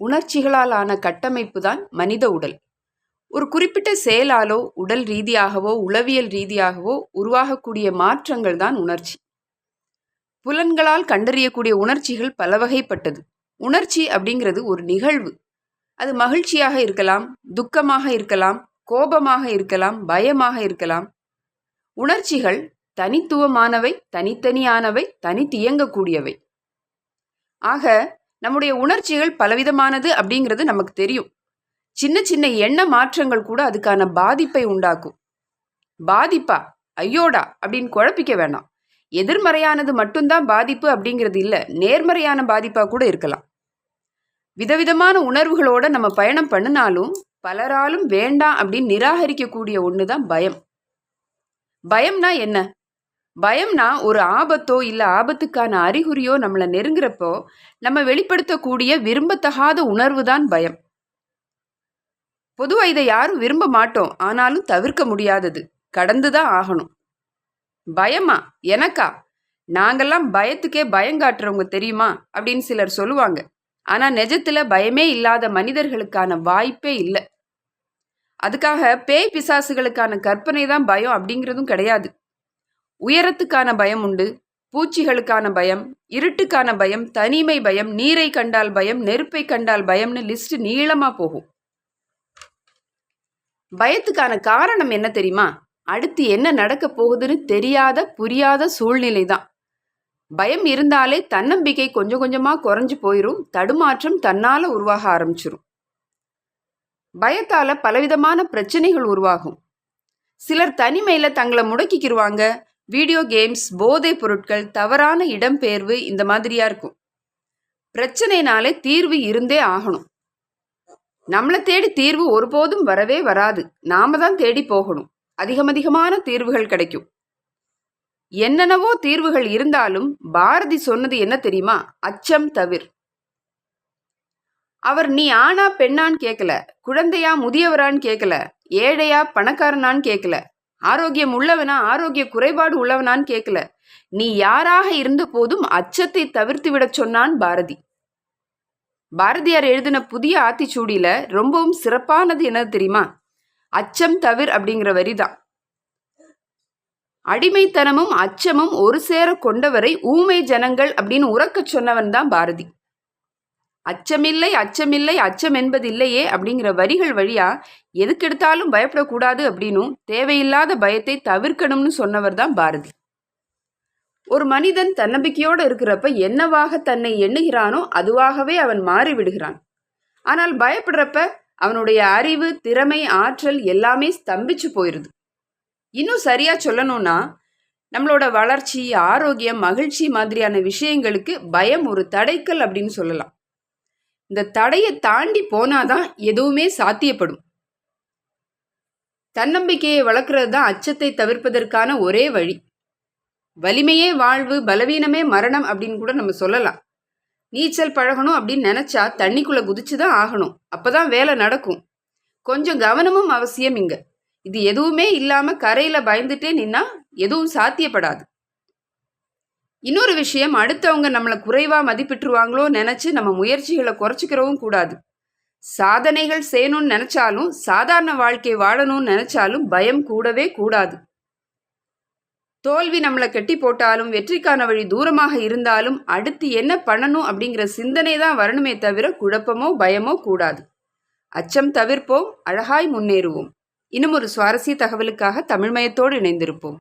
உணர்ச்சிகளால் ஆன கட்டமைப்பு தான் மனித உடல். ஒரு குறிப்பிட்ட செயலாலோ உடல் ரீதியாகவோ உளவியல் ரீதியாகவோ உருவாகக்கூடிய மாற்றங்கள் தான் உணர்ச்சி. புலன்களால் கண்டறியக்கூடிய உணர்ச்சிகள் பல வகைப்பட்டது உணர்ச்சி அப்படிங்கிறது ஒரு நிகழ்வு. அது மகிழ்ச்சியாக இருக்கலாம் துக்கமாக இருக்கலாம் கோபமாக இருக்கலாம் பயமாக இருக்கலாம். உணர்ச்சிகள் தனித்துவமானவை தனித்தனியானவை தனித்தியங்கக்கூடியவை ஆக நம்முடைய உணர்ச்சிகள் பலவிதமானது அப்படிங்கிறது நமக்கு தெரியும். சின்ன சின்ன எண்ண மாற்றங்கள் கூட அதுக்கான பாதிப்பை உண்டாக்கும். பாதிப்பா? ஐயோடா? அப்படின்னு குழப்பிக்க வேண்டாம் எதிர்மறையானது மட்டும்தான் பாதிப்பு அப்படிங்கிறது இல்லை நேர்மறையான பாதிப்பாக கூட இருக்கலாம். விதவிதமான உணர்வுகளோட நம்ம பயணம் பண்ணினாலும் பலராலும் வேண்டாம் அப்படின்னு நிராகரிக்கக்கூடிய ஒன்று தான் பயம். பயம்னா என்ன? பயம்னா ஒரு ஆபத்தோ இல்லை ஆபத்துக்கான அறிகுறியோ நம்மளை நெருங்குறப்போ நம்ம வெளிப்படுத்தக்கூடிய விரும்பத்தகாத உணர்வு தான் பயம். பொதுவாக இதை யாரும் விரும்ப மாட்டோம். ஆனாலும் தவிர்க்க முடியாதது. கடந்து தான் ஆகணும். பயமா? எனக்கா? நாங்கெல்லாம் பயத்துக்கே பயங்காட்டுறவங்க தெரியுமா? அப்படின்னு சிலர் சொல்லுவாங்க. ஆனால் நிஜத்தில் பயமே இல்லாத மனிதர்களுக்கான வாய்ப்பே இல்லை. அதுக்காக பேய் பிசாசுகளுக்கான கற்பனை தான் பயம் அப்படிங்கிறதும் கிடையாது. உயரத்துக்கான பயம் உண்டு பூச்சிகளுக்கான பயம் இருட்டுக்கான பயம் தனிமை பயம் நீரை கண்டால் பயம் நெருப்பை கண்டால் பயம்னு லிஸ்ட் நீளமாக போகும். பயத்துக்கான காரணம் என்ன தெரியுமா? அடுத்து என்ன நடக்க போகுதுன்னு தெரியாத புரியாத சூழ்நிலை தான். பயம் இருந்தாலே தன்னம்பிக்கை கொஞ்சம் கொஞ்சமாக குறைஞ்சு போயிடும் தடுமாற்றம் தன்னால் உருவாக ஆரம்பிச்சிரும். பயத்தால் பலவிதமான பிரச்சனைகள் உருவாகும். சிலர் தனிமையில் தங்களை முடக்கிக்கிருவாங்க வீடியோ கேம்ஸ் போதைப் பொருட்கள் தவறான இடம்பெயர்வு இந்த மாதிரியா இருக்கும். பிரச்சனைனாலே தீர்வு இருந்தே ஆகணும். நம்மளை தேடி தீர்வு ஒருபோதும் வரவே வராது. நாம தான் தேடி போகணும். அதிகம் அதிகமான தீர்வுகள் கிடைக்கும். என்னென்னவோ தீர்வுகள் இருந்தாலும் பாரதி சொன்னது என்ன தெரியுமா? அச்சம் தவிர். அவர் நீ ஆனா பெண்ணான்னு கேட்கல குழந்தையா முதியவரான்னு கேட்கல ஏழையா பணக்காரனான்னு கேட்கல ஆரோக்கியம் உள்ளவனா ஆரோக்கிய குறைபாடு உள்ளவனான்னு கேட்கல நீ யாராக இருந்த போதும் அச்சத்தை தவிர்த்து விடச் சொன்னான் பாரதி. பாரதியார் எழுதின புதிய ஆத்திச்சூடியில ரொம்பவும் சிறப்பானது என்ன தெரியுமா? அச்சம் தவிர் அப்படிங்கிற வரிதான். அடிமைத்தனமும் அச்சமும் ஒரு சேர கொண்டவரை ஊமை ஜனங்கள் அப்படின்னு உறக்க சொன்னவன் தான் பாரதி. அச்சமில்லை அச்சமில்லை அச்சம் என்பதில்லையே அப்படிங்கிற வரிகள் வழியா எதுக்கெடுத்தாலும் பயப்படக்கூடாது அப்படின்னும் தேவையில்லாத பயத்தை தவிர்க்கணும்னு சொன்னவர் தான் பாரதி. ஒரு மனிதன் தன்னம்பிக்கையோடு இருக்கிறப்ப என்னவாக தன்னை எண்ணுகிறானோ அதுவாகவே அவன் மாறிவிடுகிறான். ஆனால் பயப்படுறப்ப அவனுடைய அறிவு திறமை ஆற்றல் எல்லாமே ஸ்தம்பிச்சு போயிடுது இன்னும் சரியா சொல்லணும்னா நம்மளோட வளர்ச்சி ஆரோக்கியம் மகிழ்ச்சி மாதிரியான விஷயங்களுக்கு பயம் ஒரு தடைக்கல் அப்படின்னு சொல்லலாம். இந்த தடையை தாண்டி போனாதான் எதுவுமே சாத்தியப்படும். தன்னம்பிக்கையை வளர்க்குறது தான் அச்சத்தை தவிர்ப்பதற்கான ஒரே வழி. வலிமையே வாழ்வு பலவீனமே மரணம் அப்படின்னு கூட நம்ம சொல்லலாம். நீச்சல் பழகணும் அப்படின்னு நினச்சா தண்ணிக்குள்ளே குதிச்சு தான் ஆகணும். அப்போ தான் வேலை நடக்கும். கொஞ்சம் கவனமும் அவசியம் இங்கே. இது எதுவுமே இல்லாமல் கரையில் பயந்துட்டே நின்னா எதுவும் சாத்தியப்படாது. இன்னொரு விஷயம் அடுத்தவங்க நம்மளை குறைவாக மதிப்பிட்டுருவாங்களோ நினச்சி நம்ம முயற்சிகளை குறைச்சிக்கிறவும் கூடாது. சாதனைகள் செய்யணும்னு நினச்சாலும் சாதாரண வாழ்க்கை வாழணும்னு நினச்சாலும் பயம் கூடவே கூடாது. தோல்வி நம்மளை கட்டி போட்டாலும் வெற்றிக்கான வழி தூரமாக இருந்தாலும் அடுத்து என்ன பண்ணணும் அப்படிங்கிற சிந்தனை தான் வரணுமே தவிர குழப்பமோ பயமோ கூடாது. அச்சம் தவிர்ப்போம் அழகாய் முன்னேறுவோம். இன்னும் ஒரு சுவாரஸ்ய தகவலுக்காக தமிழ்மயத்தோடு இணைந்திருப்போம்.